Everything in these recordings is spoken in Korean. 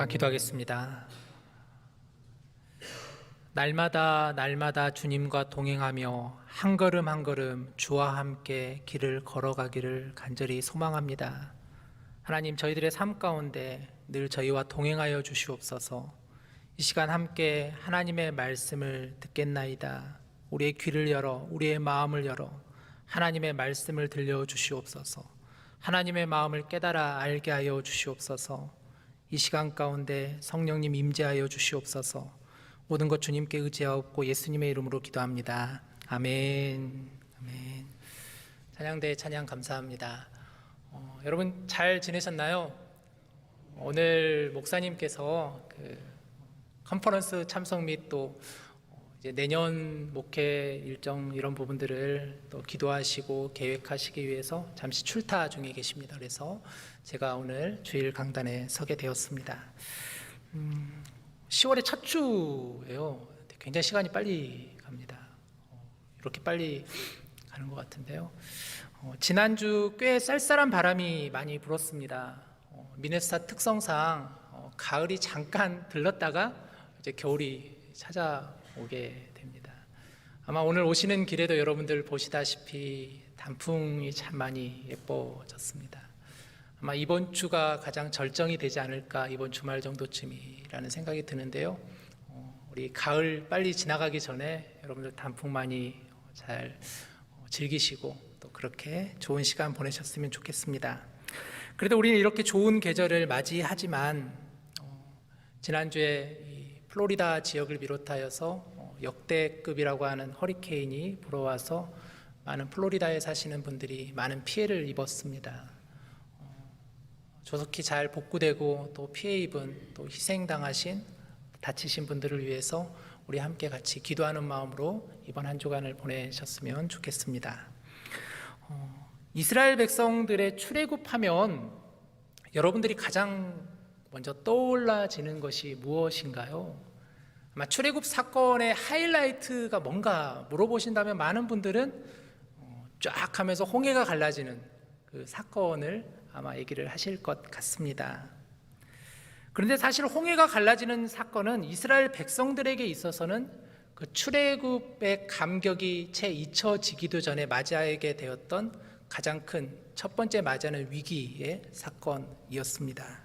잠깐 기도하겠습니다. 날마다 날마다 주님과 동행하며 한 걸음 한 걸음 주와 함께 길을 걸어가기를 간절히 소망합니다. 하나님 저희들의 삶 가운데 늘 저희와 동행하여 주시옵소서. 이 시간 함께 하나님의 말씀을 듣겠나이다. 우리의 귀를 열어 우리의 마음을 열어 하나님의 말씀을 들려 주시옵소서. 하나님의 마음을 깨달아 알게 하여 주시옵소서. 이 시간 가운데 성령님 임재하여 주시옵소서. 모든 것 주님께 의지하옵고 예수님의 이름으로 기도합니다. 아멘. 아멘. 찬양대 찬양 감사합니다. 어, 여러분 잘 지내셨나요? 오늘 목사님께서 그 컨퍼런스 참석 및또 어, 이제 내년 목회 일정 이런 부분들을 또 기도하시고 계획하시기 위해서 잠시 출타 중에 계십니다. 그래서 제가 오늘 주일 강단에 서게 되었습니다. 음, 10월의 첫 주예요. 굉장히 시간이 빨리 갑니다. 어, 이렇게 빨리 가는 것 같은데요. 어, 지난주 꽤 쌀쌀한 바람이 많이 불었습니다. 어, 미네소타 특성상 어, 가을이 잠깐 들렀다가 이제 겨울이 찾아 오게 됩니다. 아마 오늘 오시는 길에도 여러분들 보시다시피 단풍이 참 많이 예뻐졌습니다. 아마 이번 주가 가장 절정이 되지 않을까 이번 주말 정도쯤이라는 생각이 드는데요. 어, 우리 가을 빨리 지나가기 전에 여러분들 단풍 많이 잘 어, 즐기시고 또 그렇게 좋은 시간 보내셨으면 좋겠습니다. 그래도 우리는 이렇게 좋은 계절을 맞이하지만 어, 지난주에 이 플로리다 지역을 비롯하여서 어, 역대급이라고 하는 허리케인이 불어와서 많은 플로리다에 사시는 분들이 많은 피해를 입었습니다. 조속히 잘 복구되고 또 피해 입은 또 희생당하신 다치신 분들을 위해서 우리 함께 같이 기도하는 마음으로 이번 한 주간을 보내셨으면 좋겠습니다. 어, 이스라엘 백성들의 출애굽하면 여러분들이 가장 먼저 떠올라지는 것이 무엇인가요? 아마 출애굽 사건의 하이라이트가 뭔가 물어보신다면 많은 분들은 어, 쫙 하면서 홍해가 갈라지는 그 사건을 아마 얘기를 하실 것 같습니다. 그런데 사실 홍해가 갈라지는 사건은 이스라엘 백성들에게 있어서는 그 출애굽의 감격이 채 잊혀지기도 전에 맞이하게 되었던 가장 큰 첫 번째 맞이하는 위기의 사건이었습니다.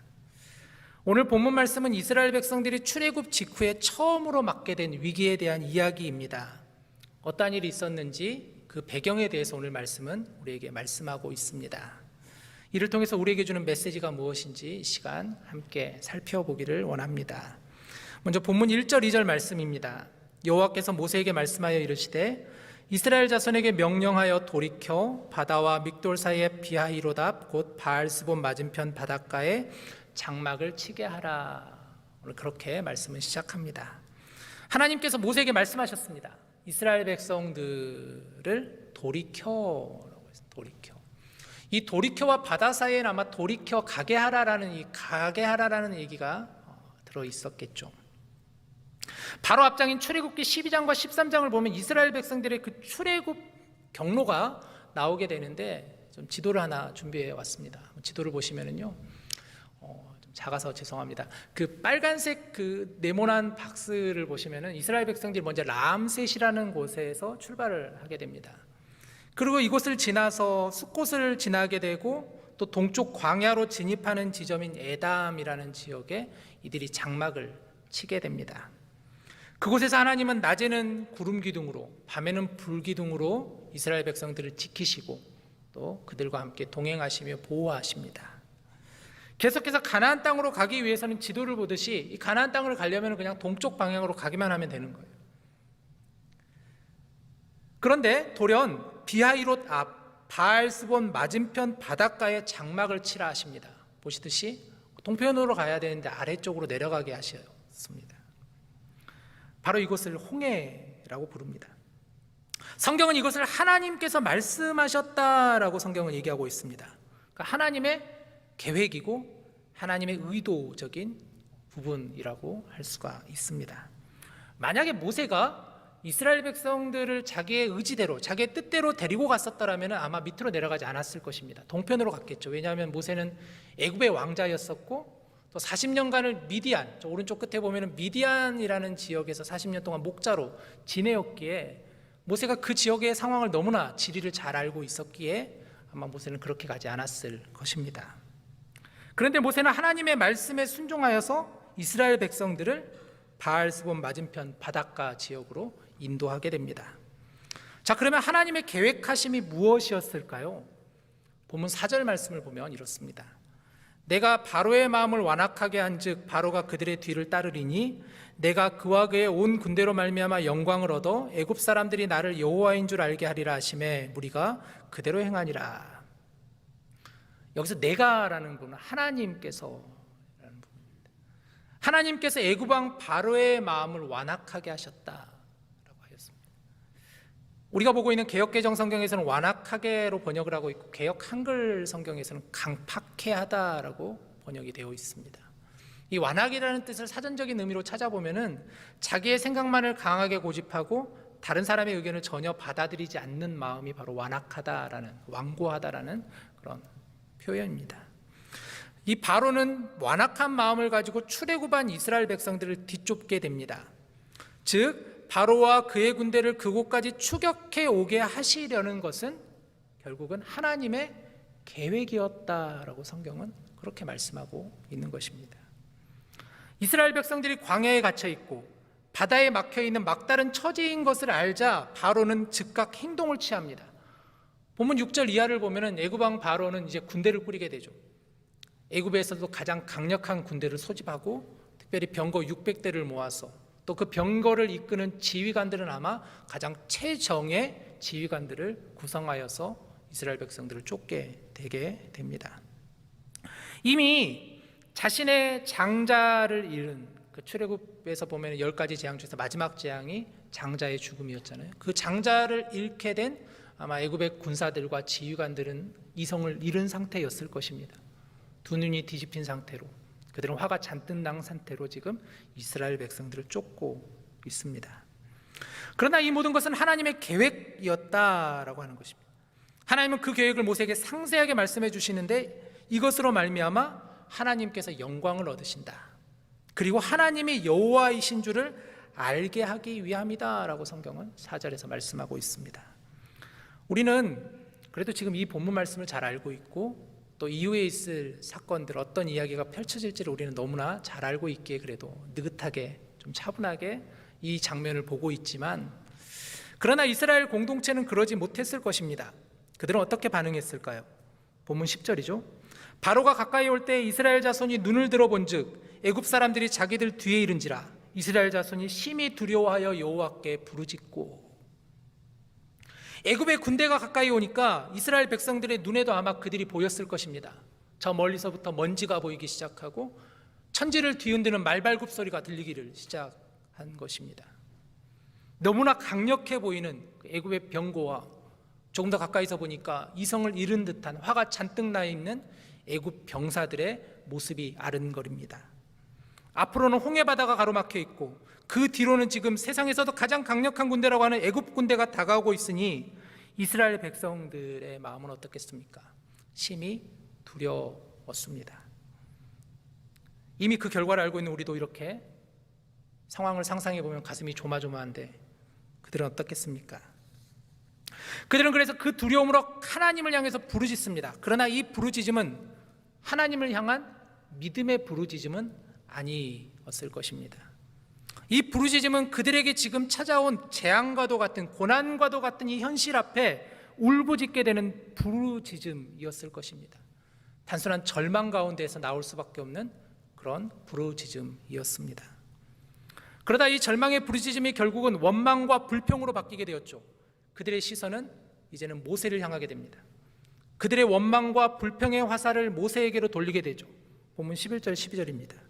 오늘 본문 말씀은 이스라엘 백성들이 출애굽 직후에 처음으로 맞게 된 위기에 대한 이야기입니다. 어떠한 일이 있었는지 그 배경에 대해서 오늘 말씀은 우리에게 말씀하고 있습니다. 이를 통해서 우리에게 주는 메시지가 무엇인지 이 시간 함께 살펴보기를 원합니다. 먼저 본문 1절 2절 말씀입니다. 여호와께서 모세에게 말씀하여 이르시되 이스라엘 자손에게 명령하여 돌이켜 바다와 믹돌 사이의 비하이로답 곧 바알스본 맞은편 바닷가에 장막을 치게 하라. 그렇게 말씀을 시작합니다. 하나님께서 모세에게 말씀하셨습니다. 이스라엘 백성들을 했어요. 돌이켜. 이 돌이켜와 바다 사이에는 아마 돌이켜 가게 하라라는 이 가게 하라라는 얘기가 어, 들어 있었겠죠. 바로 앞장인 출애굽기 12장과 13장을 보면 이스라엘 백성들의 그 출애굽 경로가 나오게 되는데 좀 지도를 하나 준비해 왔습니다. 지도를 보시면은요. 어, 좀 작아서 죄송합니다. 그 빨간색 그 네모난 박스를 보시면은 이스라엘 백성들이 먼저 람셋이라는 곳에서 출발을 하게 됩니다. 그리고 이곳을 지나서 숲곳을 지나게 되고 또 동쪽 광야로 진입하는 지점인 에담이라는 지역에 이들이 장막을 치게 됩니다. 그곳에서 하나님은 낮에는 구름 기둥으로 밤에는 불 기둥으로 이스라엘 백성들을 지키시고 또 그들과 함께 동행하시며 보호하십니다. 계속해서 가나안 땅으로 가기 위해서는 지도를 보듯이 이 가나안 땅을 가려면 그냥 동쪽 방향으로 가기만 하면 되는 거예요. 그런데 돌연 비하이롯 앞 바알스본 맞은편 바닷가에 장막을 치라 하십니다. 보시듯이 동편으로 가야 되는데 아래쪽으로 내려가게 하셨습니다. 바로 이곳을 홍해라고 부릅니다. 성경은 이것을 하나님께서 말씀하셨다라고 성경은 얘기하고 있습니다. 그러니까 하나님의 계획이고 하나님의 의도적인 부분이라고 할 수가 있습니다. 만약에 모세가 이스라엘 백성들을 자기의 의지대로, 자기의 뜻대로 데리고 갔었더라면 아마 밑으로 내려가지 않았을 것입니다. 동편으로 갔겠죠. 왜냐하면 모세는 애굽의 왕자였었고 또 40년간을 미디안, 저 오른쪽 끝에 보면은 미디안이라는 지역에서 40년 동안 목자로 지내었기에 모세가 그 지역의 상황을 너무나 지리를 잘 알고 있었기에 아마 모세는 그렇게 가지 않았을 것입니다. 그런데 모세는 하나님의 말씀에 순종하여서 이스라엘 백성들을 바알스본 맞은편 바닷가 지역으로 인도하게 됩니다. 자, 그러면 하나님의 계획하심이 무엇이었을까요? 본문 4절 말씀을 보면 이렇습니다. 내가 바로의 마음을 완악하게 한즉 바로가 그들의 뒤를 따르리니 내가 그와 그의 온 군대로 말미암아 영광을 얻어 애굽 사람들이 나를 여호와인 줄 알게 하리라 하심에 무리가 그대로 행하니라. 여기서 내가라는 분은 하나님께서 하나님께서 애굽 왕 바로의 마음을 완악하게 하셨다라고 하였습니다. 우리가 보고 있는 개혁개정 성경에서는 완악하게로 번역을 하고 있고 개혁 한글 성경에서는 강팍해 하다라고 번역이 되어 있습니다. 이 완악이라는 뜻을 사전적인 의미로 찾아보면은 자기의 생각만을 강하게 고집하고 다른 사람의 의견을 전혀 받아들이지 않는 마음이 바로 완악하다라는 완고하다라는 그런 표현입니다. 이 바로는 완악한 마음을 가지고 출애굽한 이스라엘 백성들을 뒤쫓게 됩니다. 즉 바로와 그의 군대를 그곳까지 추격해 오게 하시려는 것은 결국은 하나님의 계획이었다라고 성경은 그렇게 말씀하고 있는 것입니다. 이스라엘 백성들이 광야에 갇혀 있고 바다에 막혀 있는 막다른 처지인 것을 알자 바로는 즉각 행동을 취합니다. 본문 6절 이하를 보면은 애굽 왕 바로는 이제 군대를 꾸리게 되죠. 애굽에서도 가장 강력한 군대를 소집하고 특별히 병거 600대를 모아서 또 그 병거를 이끄는 지휘관들은 아마 가장 최정의 지휘관들을 구성하여서 이스라엘 백성들을 쫓게 되게 됩니다. 이미 자신의 장자를 잃은 그 출애굽에서 보면 열 가지 재앙 중에서 마지막 재앙이 장자의 죽음이었잖아요. 그 장자를 잃게 된 아마 애굽의 군사들과 지휘관들은 이성을 잃은 상태였을 것입니다. 두 눈이 뒤집힌 상태로 그들은 화가 잔뜩 난 상태로 지금 이스라엘 백성들을 쫓고 있습니다. 그러나 이 모든 것은 하나님의 계획이었다라고 하는 것입니다. 하나님은 그 계획을 모세에게 상세하게 말씀해 주시는데 이것으로 말미암아 하나님께서 영광을 얻으신다. 그리고 하나님이 여호와이신 줄을 알게 하기 위함이다라고 성경은 4절에서 말씀하고 있습니다. 우리는 그래도 지금 이 본문 말씀을 잘 알고 있고 또 이후에 있을 사건들 어떤 이야기가 펼쳐질지를 우리는 너무나 잘 알고 있기에 그래도 느긋하게 좀 차분하게 이 장면을 보고 있지만 그러나 이스라엘 공동체는 그러지 못했을 것입니다. 그들은 어떻게 반응했을까요? 본문 10절이죠. 바로가 가까이 올 때 이스라엘 자손이 눈을 들어본즉 애굽 사람들이 자기들 뒤에 이른지라 이스라엘 자손이 심히 두려워하여 여호와께 부르짖고 애굽의 군대가 가까이 오니까 이스라엘 백성들의 눈에도 아마 그들이 보였을 것입니다. 저 멀리서부터 먼지가 보이기 시작하고 천지를 뒤흔드는 말발굽 소리가 들리기를 시작한 것입니다. 너무나 강력해 보이는 그 애굽의 병고와 조금 더 가까이서 보니까 이성을 잃은 듯한 화가 잔뜩 나 있는 애굽 병사들의 모습이 아른거립니다. 앞으로는 홍해 바다가 가로막혀 있고 그 뒤로는 지금 세상에서도 가장 강력한 군대라고 하는 애굽 군대가 다가오고 있으니 이스라엘 백성들의 마음은 어떻겠습니까? 심히 두려웠습니다. 이미 그 결과를 알고 있는 우리도 이렇게 상황을 상상해 보면 가슴이 조마조마한데 그들은 어떻겠습니까? 그들은 그래서 그 두려움으로 하나님을 향해서 부르짖습니다. 그러나 이 부르짖음은 하나님을 향한 믿음의 부르짖음은 아니었을 것입니다. 이 부르짖음은 그들에게 지금 찾아온 재앙과도 같은 고난과도 같은 이 현실 앞에 울부짖게 되는 부르짖음이었을 것입니다. 단순한 절망 가운데에서 나올 수밖에 없는 그런 부르짖음이었습니다. 그러다 이 절망의 부르짖음이 결국은 원망과 불평으로 바뀌게 되었죠. 그들의 시선은 이제는 모세를 향하게 됩니다. 그들의 원망과 불평의 화살을 모세에게로 돌리게 되죠. 본문 11절 12절입니다.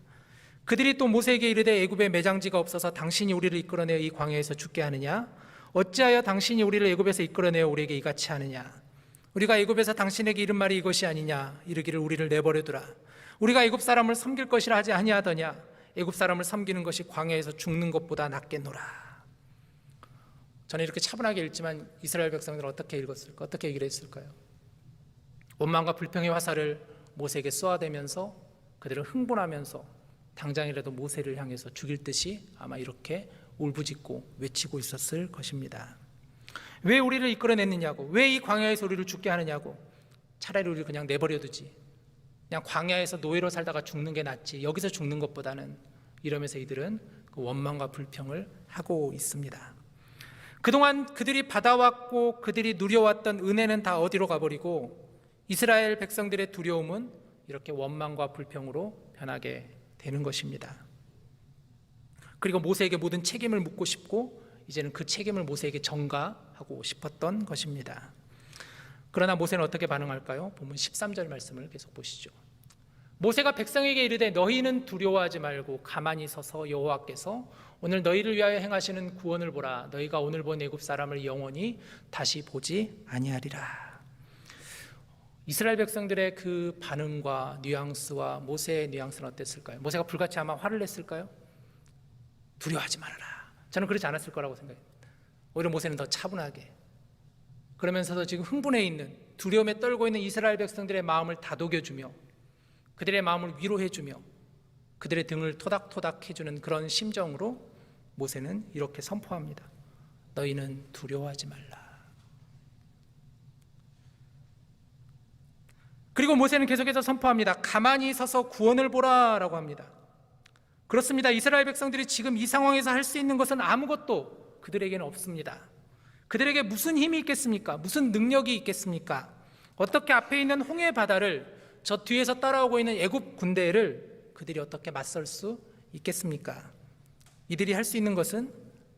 그들이 또 모세에게 이르되 애굽에 매장지가 없어서 당신이 우리를 이끌어내어 이 광야에서 죽게 하느냐? 어찌하여 당신이 우리를 애굽에서 이끌어내어 우리에게 이같이 하느냐? 우리가 애굽에서 당신에게 이른 말이 이것이 아니냐? 이르기를 우리를 내버려 두라. 우리가 애굽 사람을 섬길 것이라 하지 아니하더냐? 애굽 사람을 섬기는 것이 광야에서 죽는 것보다 낫겠노라 저는 이렇게 차분하게 읽지만 이스라엘 백성들은 어떻게 읽었을까? 어떻게 얘기를 했을까요? 원망과 불평의 화살을 모세에게 쏘아대면서 그들은 흥분하면서 당장이라도 모세를 향해서 죽일 듯이 아마 이렇게 울부짖고 외치고 있었을 것입니다. 왜 우리를 이끌어냈느냐고, 왜 이 광야에서 우리를 죽게 하느냐고, 차라리 우리를 그냥 내버려 두지. 그냥 광야에서 노예로 살다가 죽는 게 낫지. 여기서 죽는 것보다는 이러면서 이들은 그 원망과 불평을 하고 있습니다. 그동안 그들이 받아왔고 그들이 누려왔던 은혜는 다 어디로 가버리고 이스라엘 백성들의 두려움은 이렇게 원망과 불평으로 변하게 되는 것입니다. 그리고 모세에게 모든 책임을 묻고 싶고 이제는 그 책임을 모세에게 전가하고 싶었던 것입니다. 그러나 모세는 어떻게 반응할까요? 보면 13절 말씀을 계속 보시죠. 모세가 백성에게 이르되 너희는 두려워하지 말고 가만히 서서 여호와께서 오늘 너희를 위하여 행하시는 구원을 보라 너희가 오늘 본 애굽 사람을 영원히 다시 보지 아니하리라. 이스라엘 백성들의 그 반응과 뉘앙스와 모세의 뉘앙스는 어땠을까요? 모세가 불같이 아마 화를 냈을까요? 두려워하지 말아라. 저는 그렇지 않았을 거라고 생각합니다. 오히려 모세는 더 차분하게 그러면서도 지금 흥분해 있는 두려움에 떨고 있는 이스라엘 백성들의 마음을 다독여주며 그들의 마음을 위로해주며 그들의 등을 토닥토닥 해주는 그런 심정으로 모세는 이렇게 선포합니다. 너희는 두려워하지 말라. 그리고 모세는 계속해서 선포합니다. 가만히 서서 구원을 보라라고 합니다. 그렇습니다. 이스라엘 백성들이 지금 이 상황에서 할 수 있는 것은 아무것도 그들에게는 없습니다. 그들에게 무슨 힘이 있겠습니까? 무슨 능력이 있겠습니까? 어떻게 앞에 있는 홍해 바다를 저 뒤에서 따라오고 있는 애굽 군대를 그들이 어떻게 맞설 수 있겠습니까? 이들이 할 수 있는 것은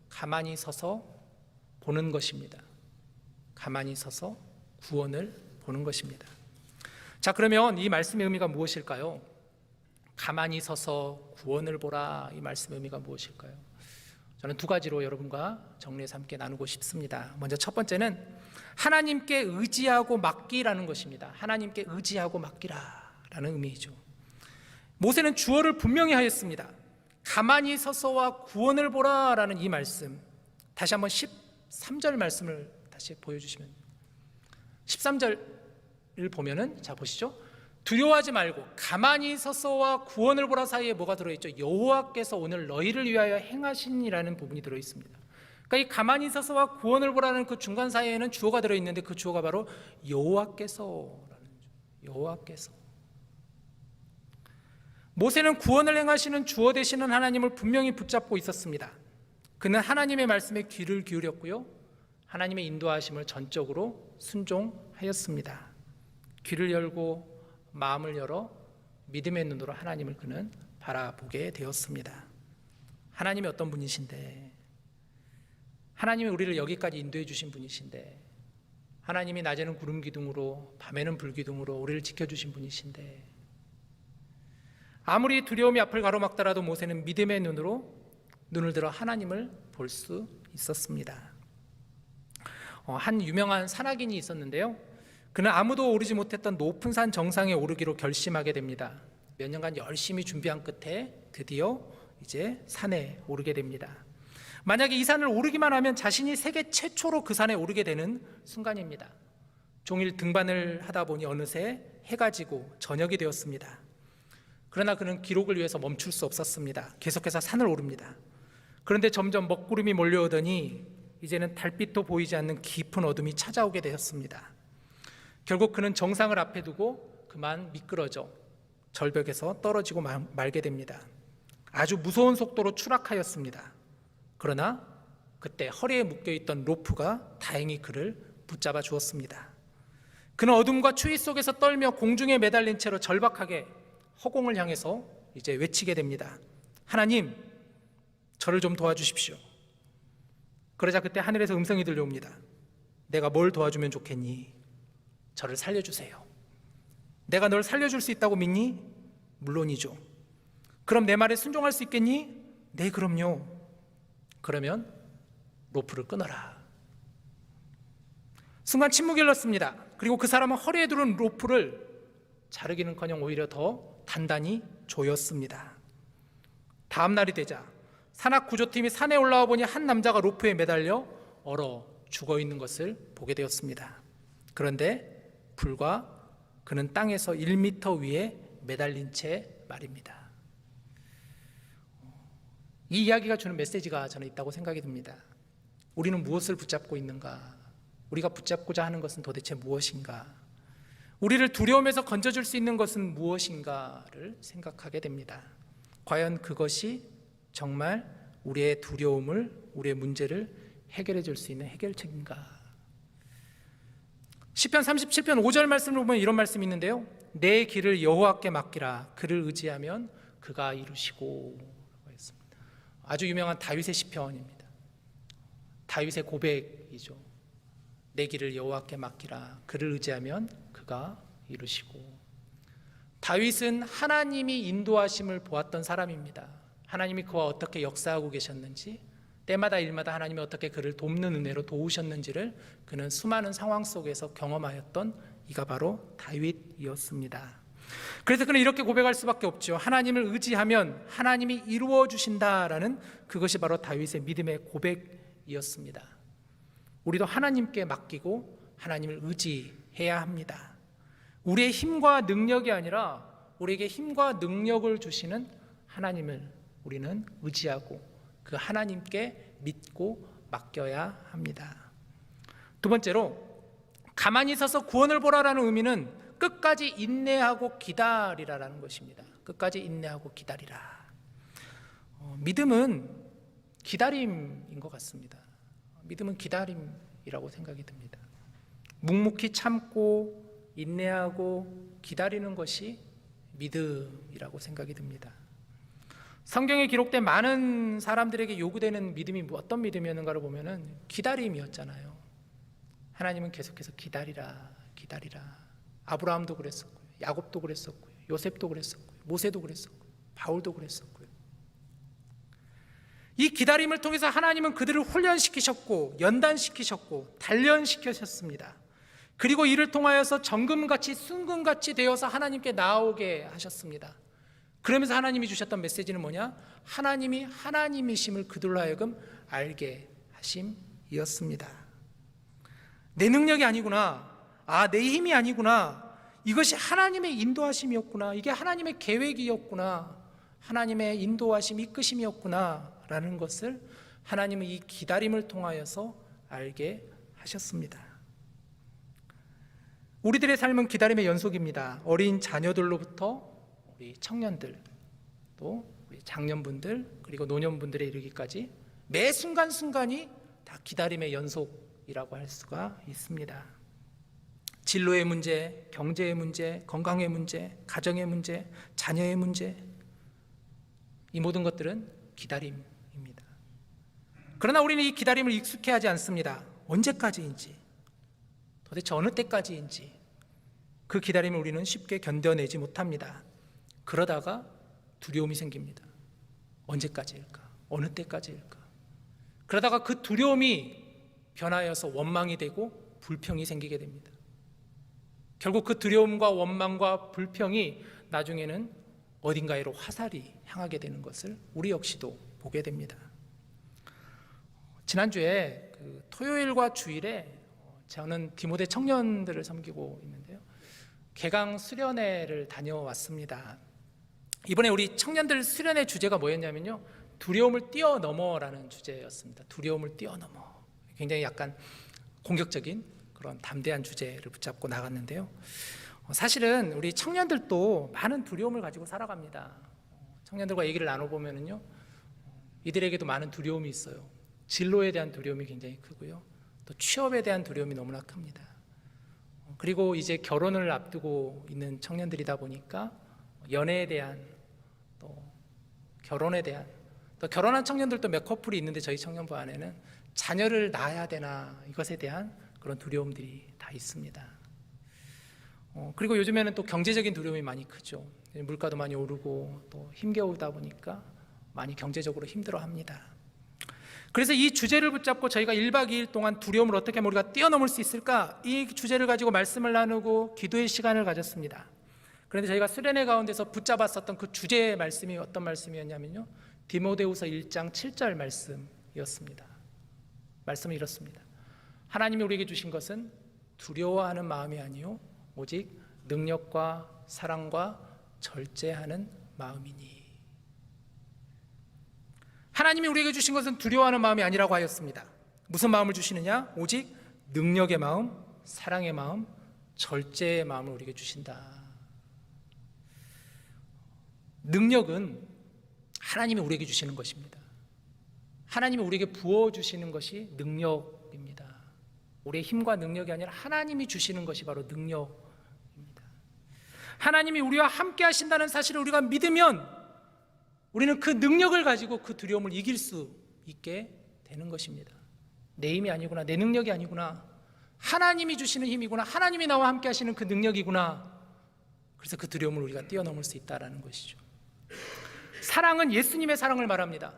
가만히 서서 보는 것입니다. 가만히 서서 구원을 보는 것입니다. 자, 그러면 이 말씀의 의미가 무엇일까요? 가만히 서서 구원을 보라. 이 말씀의 의미가 무엇일까요? 저는 두 가지로 여러분과 정리해서 함께 나누고 싶습니다. 먼저 첫 번째는 하나님께 의지하고 맡기라는 것입니다. 하나님께 의지하고 맡기라라는 의미이죠. 모세는 주어를 분명히 하였습니다. 가만히 서서와 구원을 보라라는 이 말씀. 다시 한번 13절 말씀을 다시 보여 주시면 13절 을 보면은 자 보시죠. 두려워하지 말고 가만히 서서와 구원을 보라 사이에 뭐가 들어 있죠? 여호와께서 오늘 너희를 위하여 행하시니라는 부분이 들어 있습니다. 그러니까 이 가만히 서서와 구원을 보라는 그 중간 사이에는 주어가 들어 있는데 그 주어가 바로 여호와께서라는 여호와께서. 모세는 구원을 행하시는 주어 되시는 하나님을 분명히 붙잡고 있었습니다. 그는 하나님의 말씀에 귀를 기울였고요. 하나님의 인도하심을 전적으로 순종하였습니다. 귀를 열고 마음을 열어 믿음의 눈으로 하나님을 그는 바라보게 되었습니다. 하나님이 어떤 분이신데, 하나님이 우리를 여기까지 인도해 주신 분이신데, 하나님이 낮에는 구름 기둥으로, 밤에는 불 기둥으로 우리를 지켜주신 분이신데, 아무리 두려움이 앞을 가로막더라도 모세는 믿음의 눈으로 눈을 들어 하나님을 볼 수 있었습니다. 어, 한 유명한 산악인이 있었는데요. 그는 아무도 오르지 못했던 높은 산 정상에 오르기로 결심하게 됩니다. 몇 년간 열심히 준비한 끝에 드디어 이제 산에 오르게 됩니다. 만약에 이 산을 오르기만 하면 자신이 세계 최초로 그 산에 오르게 되는 순간입니다. 종일 등반을 하다 보니 어느새 해가 지고 저녁이 되었습니다. 그러나 그는 기록을 위해서 멈출 수 없었습니다. 계속해서 산을 오릅니다. 그런데 점점 먹구름이 몰려오더니 이제는 달빛도 보이지 않는 깊은 어둠이 찾아오게 되었습니다. 결국 그는 정상을 앞에 두고 그만 미끄러져 절벽에서 떨어지고 말게 됩니다. 아주 무서운 속도로 추락하였습니다. 그러나 그때 허리에 묶여 있던 로프가 다행히 그를 붙잡아 주었습니다. 그는 어둠과 추위 속에서 떨며 공중에 매달린 채로 절박하게 허공을 향해서 이제 외치게 됩니다. 하나님, 저를 좀 도와주십시오. 그러자 그때 하늘에서 음성이 들려옵니다. 내가 뭘 도와주면 좋겠니? 저를 살려주세요. 내가 널 살려줄 수 있다고 믿니? 물론이죠. 그럼 내 말에 순종할 수 있겠니? 네, 그럼요. 그러면 로프를 끊어라. 순간 침묵이 흘렀습니다. 그리고 그 사람은 허리에 두른 로프를 자르기는커녕 오히려 더 단단히 조였습니다. 다음 날이 되자 산악 구조팀이 산에 올라와 보니 한 남자가 로프에 매달려 얼어 죽어 있는 것을 보게 되었습니다. 그런데 불과 그는 땅에서 1미터 위에 매달린 채 말입니다. 이 이야기가 주는 메시지가 저는 있다고 생각이 듭니다. 우리는 무엇을 붙잡고 있는가? 우리가 붙잡고자 하는 것은 도대체 무엇인가? 우리를 두려움에서 건져줄 수 있는 것은 무엇인가를 생각하게 됩니다. 과연 그것이 정말 우리의 두려움을, 우리의 문제를 해결해 줄 수 있는 해결책인가? 시편 37편 5절 말씀을 보면 이런 말씀이 있는데요. 내 길을 여호와께 맡기라. 그를 의지하면 그가 이루시고 했습니다. 아주 유명한 다윗의 시편입니다. 다윗의 고백이죠. 내 길을 여호와께 맡기라. 그를 의지하면 그가 이루시고. 다윗은 하나님이 인도하심을 보았던 사람입니다. 하나님이 그와 어떻게 역사하고 계셨는지, 때마다 일마다 하나님이 어떻게 그를 돕는 은혜로 도우셨는지를 그는 수많은 상황 속에서 경험하였던 이가 바로 다윗이었습니다. 그래서 그는 이렇게 고백할 수밖에 없죠. 하나님을 의지하면 하나님이 이루어 주신다라는 그것이 바로 다윗의 믿음의 고백이었습니다. 우리도 하나님께 맡기고 하나님을 의지해야 합니다. 우리의 힘과 능력이 아니라 우리에게 힘과 능력을 주시는 하나님을 우리는 의지하고 그 하나님께 믿고 맡겨야 합니다. 두 번째로 가만히 서서 구원을 보라라는 의미는 끝까지 인내하고 기다리라라는 것입니다. 끝까지 인내하고 기다리라. 어, 믿음은 기다림인 것 같습니다. 믿음은 기다림이라고 생각이 듭니다. 묵묵히 참고 인내하고 기다리는 것이 믿음이라고 생각이 듭니다. 성경에 기록된 많은 사람들에게 요구되는 믿음이 뭐 어떤 믿음이었는가를 보면은 기다림이었잖아요. 하나님은 계속해서 기다리라, 기다리라. 아브라함도 그랬었고요. 야곱도 그랬었고요. 요셉도 그랬었고요. 모세도 그랬었고요. 바울도 그랬었고요. 이 기다림을 통해서 하나님은 그들을 훈련시키셨고 연단시키셨고 단련시키셨습니다. 그리고 이를 통하여서 정금같이 순금같이 되어서 하나님께 나오게 하셨습니다. 그러면서 하나님이 주셨던 메시지는 뭐냐? 하나님이 하나님이심을 그들로 하여금 알게 하심이었습니다. 내 능력이 아니구나. 아, 내 힘이 아니구나. 이것이 하나님의 인도하심이었구나. 이게 하나님의 계획이었구나. 하나님의 인도하심, 이끄심이었구나. 라는 것을 하나님은 이 기다림을 통하여서 알게 하셨습니다. 우리들의 삶은 기다림의 연속입니다. 어린 자녀들로부터 우리 청년들, 또 우리 장년분들, 그리고 노년분들에 이르기까지 매 순간 순간이 다 기다림의 연속이라고 할 수가 있습니다. 진로의 문제, 경제의 문제, 건강의 문제, 가정의 문제, 자녀의 문제, 이 모든 것들은 기다림입니다. 그러나 우리는 이 기다림을 익숙해 하지 않습니다. 언제까지인지, 도대체 어느 때까지인지, 그 기다림을 우리는 쉽게 견뎌내지 못합니다. 그러다가 두려움이 생깁니다. 언제까지일까? 어느 때까지일까? 그러다가 그 두려움이 변하여서 원망이 되고 불평이 생기게 됩니다. 결국 그 두려움과 원망과 불평이 나중에는 어딘가에로 화살이 향하게 되는 것을 우리 역시도 보게 됩니다. 지난주에 그 토요일과 주일에 저는 디모데 청년들을 섬기고 있는데요. 개강 수련회를 다녀왔습니다. 이번에 우리 청년들 수련회 주제가 뭐였냐면요. 두려움을 뛰어넘어라는 주제였습니다. 두려움을 뛰어넘어. 굉장히 약간 공격적인 그런 담대한 주제를 붙잡고 나갔는데요. 어, 사실은 우리 청년들도 많은 두려움을 가지고 살아갑니다. 청년들과 얘기를 나눠보면요. 이들에게도 많은 두려움이 있어요. 진로에 대한 두려움이 굉장히 크고요. 또 취업에 대한 두려움이 너무나 큽니다. 어, 그리고 이제 결혼을 앞두고 있는 청년들이다 보니까 연애에 대한 또 결혼에 대한 또 결혼한 청년들도 몇 커플이 있는데 저희 청년부 안에는 자녀를 낳아야 되나 이것에 대한 그런 두려움들이 다 있습니다. 어, 그리고 요즘에는 또 경제적인 두려움이 많이 크죠. 물가도 많이 오르고 또 힘겨우다 보니까 많이 경제적으로 힘들어 합니다. 그래서 이 주제를 붙잡고 저희가 1박 2일 동안 두려움을 어떻게 우리가 뛰어넘을 수 있을까? 이 주제를 가지고 말씀을 나누고 기도의 시간을 가졌습니다. 그런데 저희가 수련회 가운데서 붙잡았었던 그 주제의 말씀이 어떤 말씀이었냐면요. 디모데후서 1장 7절 말씀이었습니다. 말씀은 이렇습니다. 하나님이 우리에게 주신 것은 두려워하는 마음이 아니요 오직 능력과 사랑과 절제하는 마음이니 하나님이 우리에게 주신 것은 두려워하는 마음이 아니라고 하였습니다. 무슨 마음을 주시느냐? 오직 능력의 마음, 사랑의 마음, 절제의 마음을 우리에게 주신다. 능력은 하나님이 우리에게 주시는 것입니다. 하나님이 우리에게 부어 주시는 것이 능력입니다. 우리의 힘과 능력이 아니라 하나님이 주시는 것이 바로 능력입니다. 하나님이 우리와 함께 하신다는 사실을 우리가 믿으면 우리는 그 능력을 가지고 그 두려움을 이길 수 있게 되는 것입니다. 내 힘이 아니구나, 내 능력이 아니구나, 하나님이 주시는 힘이구나, 하나님이 나와 함께 하시는 그 능력이구나. 그래서 그 두려움을 우리가 뛰어넘을 수 있다라는 것이죠. 사랑은 예수님의 사랑을 말합니다.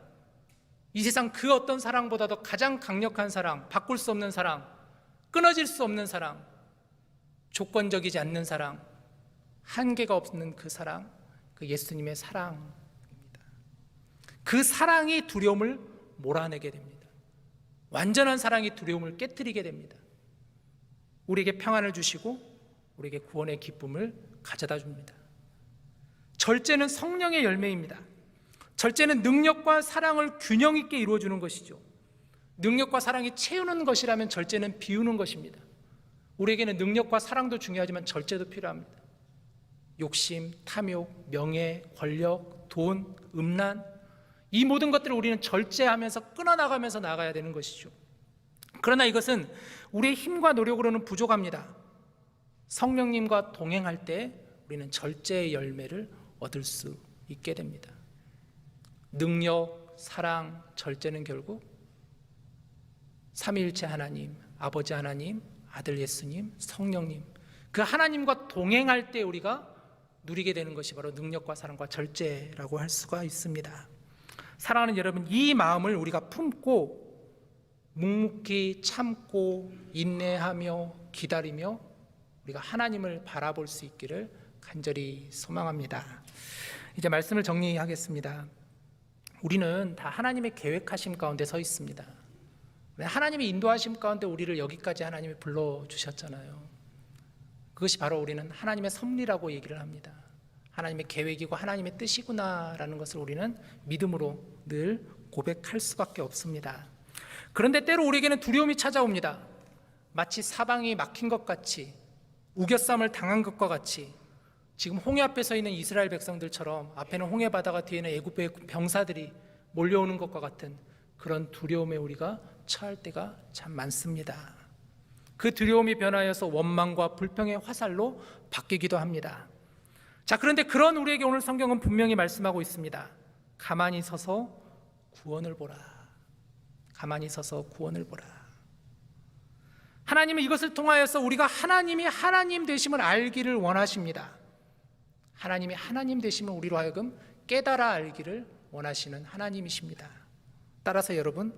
이 세상 그 어떤 사랑보다도 가장 강력한 사랑, 바꿀 수 없는 사랑, 끊어질 수 없는 사랑, 조건적이지 않는 사랑, 한계가 없는 그 사랑, 그 예수님의 사랑입니다. 그 사랑이 두려움을 몰아내게 됩니다. 완전한 사랑이 두려움을 깨뜨리게 됩니다. 우리에게 평안을 주시고 우리에게 구원의 기쁨을 가져다 줍니다. 절제는 성령의 열매입니다. 절제는 능력과 사랑을 균형 있게 이루어주는 것이죠. 능력과 사랑이 채우는 것이라면 절제는 비우는 것입니다. 우리에게는 능력과 사랑도 중요하지만 절제도 필요합니다. 욕심, 탐욕, 명예, 권력, 돈, 음란 이 모든 것들을 우리는 절제하면서 끊어나가면서 나가야 되는 것이죠. 그러나 이것은 우리의 힘과 노력으로는 부족합니다. 성령님과 동행할 때 우리는 절제의 열매를 얻을 수 있게 됩니다. 능력, 사랑, 절제는 결국 삼위일체 하나님, 아버지 하나님, 아들 예수님, 성령님 그 하나님과 동행할 때 우리가 누리게 되는 것이 바로 능력과 사랑과 절제라고 할 수가 있습니다. 사랑하는 여러분, 이 마음을 우리가 품고 묵묵히 참고 인내하며 기다리며 우리가 하나님을 바라볼 수 있기를 간절히 소망합니다. 이제 말씀을 정리하겠습니다. 우리는 다 하나님의 계획하심 가운데 서 있습니다. 하나님의 인도하심 가운데 우리를 여기까지 하나님이 불러 주셨잖아요. 그것이 바로 우리는 하나님의 섭리라고 얘기를 합니다. 하나님의 계획이고 하나님의 뜻이구나라는 것을 우리는 믿음으로 늘 고백할 수밖에 없습니다. 그런데 때로 우리에게는 두려움이 찾아옵니다. 마치 사방이 막힌 것 같이 우겨쌈을 당한 것과 같이 지금 홍해 앞에 서 있는 이스라엘 백성들처럼 앞에는 홍해 바다가 뒤에는 애굽의 병사들이 몰려오는 것과 같은 그런 두려움에 우리가 처할 때가 참 많습니다. 그 두려움이 변하여서 원망과 불평의 화살로 바뀌기도 합니다. 자, 그런데 그런 우리에게 오늘 성경은 분명히 말씀하고 있습니다. 가만히 서서 구원을 보라. 가만히 서서 구원을 보라. 하나님은 이것을 통하여서 우리가 하나님이 하나님 되심을 알기를 원하십니다. 하나님이 하나님 되심을 우리로 하여금 깨달아 알기를 원하시는 하나님이십니다. 따라서 여러분,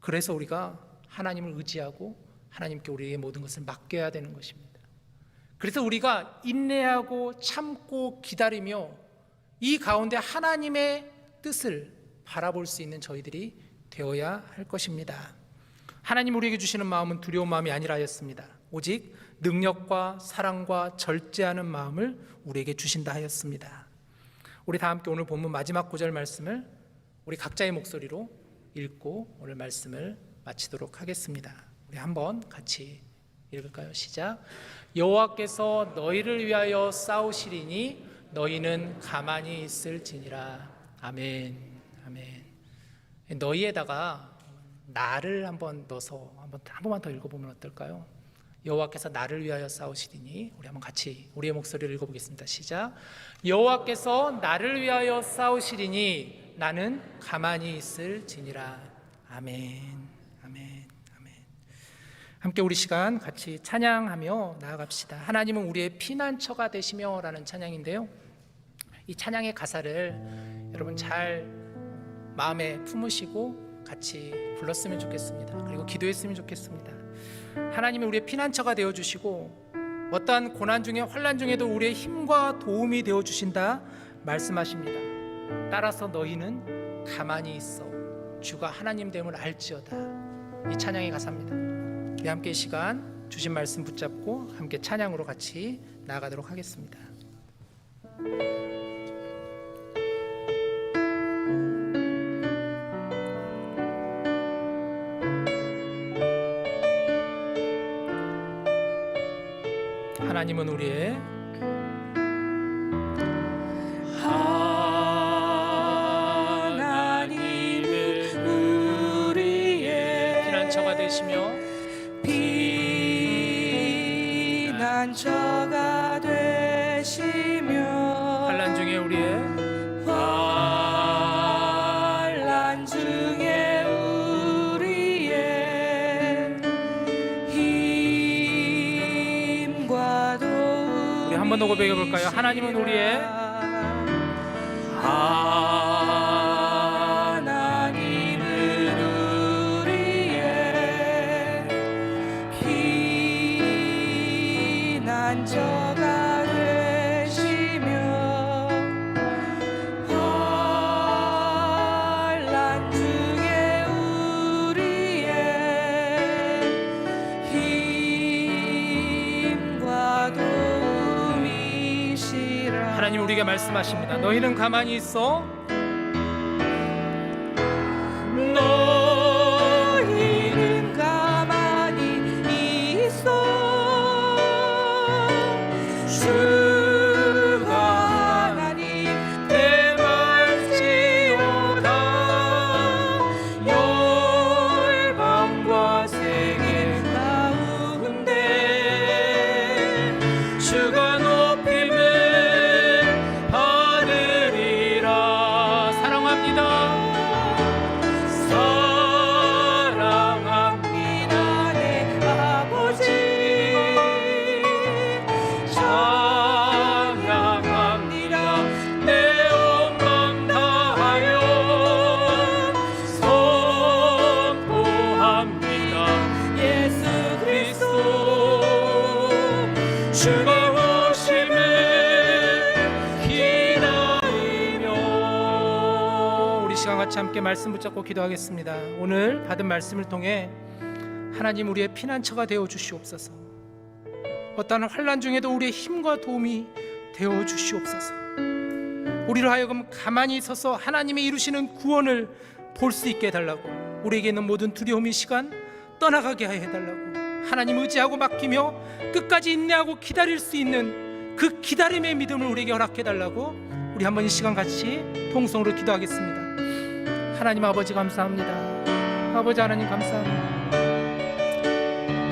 그래서 우리가 하나님을 의지하고 하나님께 우리의 모든 것을 맡겨야 되는 것입니다. 그래서 우리가 인내하고 참고 기다리며 이 가운데 하나님의 뜻을 바라볼 수 있는 저희들이 되어야 할 것입니다. 하나님 우리에게 주시는 마음은 두려운 마음이 아니라 하였습니다. 오직 능력과 사랑과 절제하는 마음을 우리에게 주신다 하였습니다. 우리 다 함께 오늘 본문 마지막 구절 말씀을 우리 각자의 목소리로 읽고 오늘 말씀을 마치도록 하겠습니다. 우리 한번 같이 읽을까요? 시작. 여호와께서 너희를 위하여 싸우시리니 너희는 가만히 있을지니라. 아멘. 아멘. 너희에다가 나를 한번 넣어서 한번 한 번만 더 읽어보면 어떨까요? 여호와께서 나를 위하여 싸우시리니 우리 한번 같이 우리의 목소리를 읽어보겠습니다. 시작. 여호와께서 나를 위하여 싸우시리니 나는 가만히 있을지니라. 아멘. 아멘. 아멘. 함께 우리 시간 같이 찬양하며 나아갑시다. 하나님은 우리의 피난처가 되시며라는 찬양인데요. 이 찬양의 가사를 여러분 잘 마음에 품으시고 같이 불렀으면 좋겠습니다. 그리고 기도했으면 좋겠습니다. 하나님이 우리의 피난처가 되어 주시고 어떠한 고난 중에 환란 중에도 우리의 힘과 도움이 되어 주신다 말씀하십니다. 따라서 너희는 가만히 있어 주가 하나님 됨을 알지어다. 이 찬양의 가사입니다. 우리 함께 이 시간 주신 말씀 붙잡고 함께 찬양으로 같이 나아가도록 하겠습니다. 하나님은 우리의 하나님은 우리의 피난처가 되시며 피난처 더 고백해 볼까요? 하나님은 우리의 하나님은 우리의 피난처 말씀하십니다. 너희는 가만히 있어 사 함께 말씀 붙잡고 기도하겠습니다. 오늘 받은 말씀을 통해 하나님 우리의 피난처가 되어 주시옵소서. 어떠한 환란 중에도 우리의 힘과 도움이 되어 주시옵소서. 우리로 하여금 가만히 서서 하나님이 이루시는 구원을 볼 수 있게 해달라고 우리에게 있는 모든 두려움이 시간 떠나가게 해달라고 하나님 의지하고 맡기며 끝까지 인내하고 기다릴 수 있는 그 기다림의 믿음을 우리에게 허락해 달라고 우리 한번 이 시간 같이 통성으로 기도하겠습니다. 하나님 아버지 감사합니다. 아버지 하나님 감사합니다.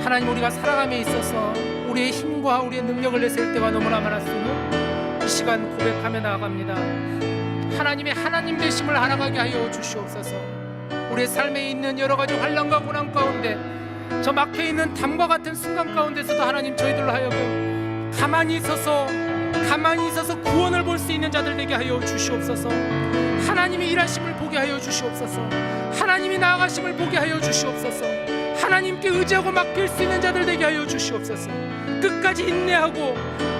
하나님 우리가 살아감에 있어서 우리의 힘과 우리의 능력을 내세울 때가 너무나 많았으니 이 시간 고백하며 나아갑니다. 하나님의 하나님 되심을 알아가게 하여 주시옵소서. 우리의 삶에 있는 여러 가지 환란과 고난 가운데 저 막혀 있는 담과 같은 순간 가운데서도 하나님 저희들로 하여금 가만히 있어서 가만히 있어서 구원을 볼 수 있는 자들 되게 하여 주시옵소서. 하나님이 일하심을 보게 하여 주시옵소서. 하나님이 나아가심을 보게 하여 주시옵소서. 하나님께 의지하고 맡길 수 있는 자들 되게 하여 주시옵소서. 끝까지 인내하고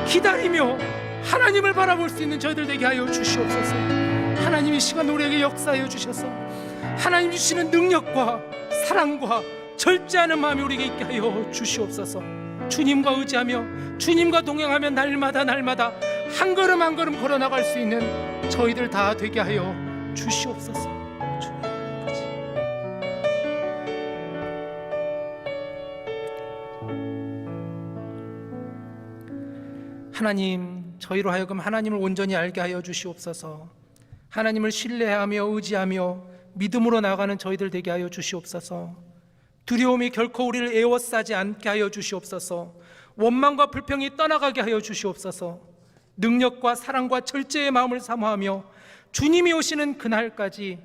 기다리며 하나님을 바라볼 수 있는 저희들 되게 하여 주시옵소서. 하나님이 시간 우리에게 역사하여 주셔서 하나님 주시는 능력과 사랑과 절제하는 마음이 우리에게 있게 하여 주시옵소서. 주님과 의지하며 주님과 동행하며 날마다 날마다 한 걸음 한 걸음 걸어 나갈 수 있는 저희들 다 되게 하여 주시옵소서. 하나님, 저희로 하여금 하나님을 온전히 알게 하여 주시옵소서. 하나님을 신뢰하며 의지하며 믿음으로 나가는 저희들 되게 하여 주시옵소서. 두려움이 결코 우리를 에워싸지 않게 하여 주시옵소서. 원망과 불평이 떠나가게 하여 주시옵소서. 능력과 사랑과 절제의 마음을 사모하며 주님이 오시는 그날까지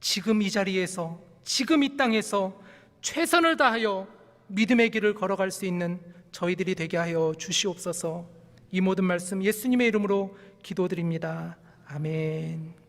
지금 이 자리에서 지금 이 땅에서 최선을 다하여 믿음의 길을 걸어갈 수 있는 저희들이 되게 하여 주시옵소서. 이 모든 말씀 예수님의 이름으로 기도드립니다. 아멘.